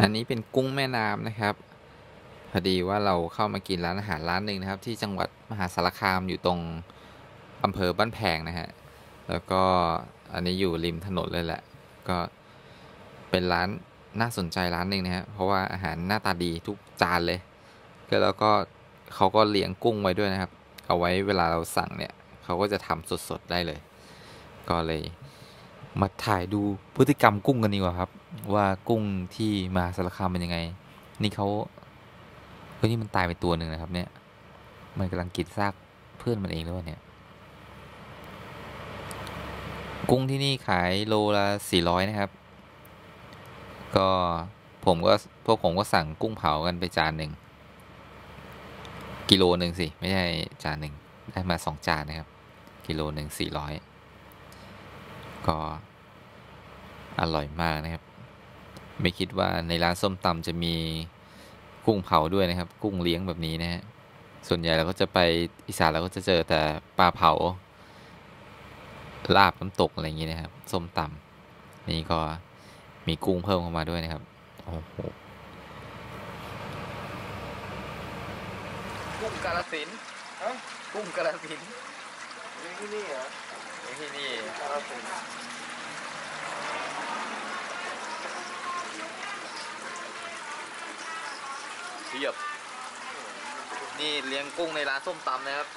อันนี้เป็นกุ้งแม่น้ำนะครับ พอดีว่าเราเข้ามากินร้านอาหารร้านหนึ่งนะครับ ที่จังหวัดมหาสารคามอยู่ตรงอำเภอบ้านแพงนะฮะ แล้วก็อันนี้อยู่ริมถนนเลยแหละ ก็เป็นร้านน่าสนใจร้านหนึ่งนะฮะ เพราะว่าอาหารหน้าตาดีทุกจานเลย ก็แล้วก็เขาก็เลี้ยงกุ้งไว้ด้วยนะครับ เอาไว้เวลาเราสั่งเนี่ยเขาก็จะทำสดๆได้เลย ก็เลย มาถ่ายดูพฤติกรรมกุ้งกันดีกว่าครับ ว่ากุ้งที่มาสารคามเป็นยังไง นี่เขาเฮ้ยนี่มันตายไปตัวหนึ่งนะครับ เนี่ย มันกำลังกินซากเพื่อนมันเองหรือเปล่าเนี่ย กุ้งที่นี่ขายโลละสี่ร้อยนะครับ ก็ผมก็พวกผมก็สั่งกุ้งเผากันไปจานหนึ่งกิโลหนึ่งสิ ไม่ใช่จานหนึ่งได้มาสองจานนะครับ กิโลหนึ่งสี่ร้อย ก็ อร่อยมากนะครับ ไม่คิดว่าในร้านส้มตำจะมีกุ้งเผาด้วยนะครับ กุ้งเลี้ยงแบบนี้นะฮะส่วนใหญ่เราก็จะไปอีสานเราก็จะเจอแต่ปลาเผา ลาบน้ำตกอะไรอย่างนี้นะครับ ส้มตำนี่ก็มีกุ้งเพิ่มเข้ามาด้วยนะครับโอ้โหกุ้งกาลสินฮะกุ้งกาลสินมีที่นี่เหรอ ที่นี่กาสินธุ์เทียบ นี่เลี้ยงกุ้งในร้านส้มตำนะครับ